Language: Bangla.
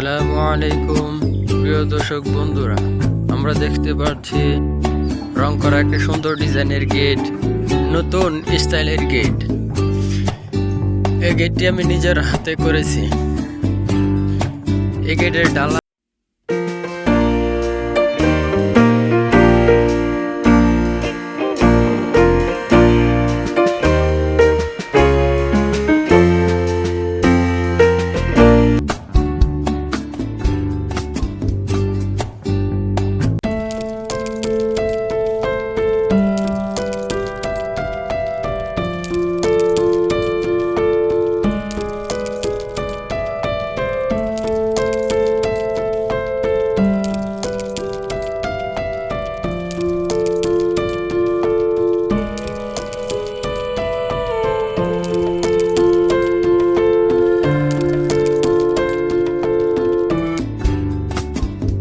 আসসালামু আলাইকুম, প্রিয় দর্শক বন্ধুরা। আমরা দেখতে পাচ্ছি রং করা একটা সুন্দর ডিজাইনের গেট, নতুন স্টাইলের গেট। এই গেটটি আমি নিজের হাতে করেছি। এই গেটের ডালা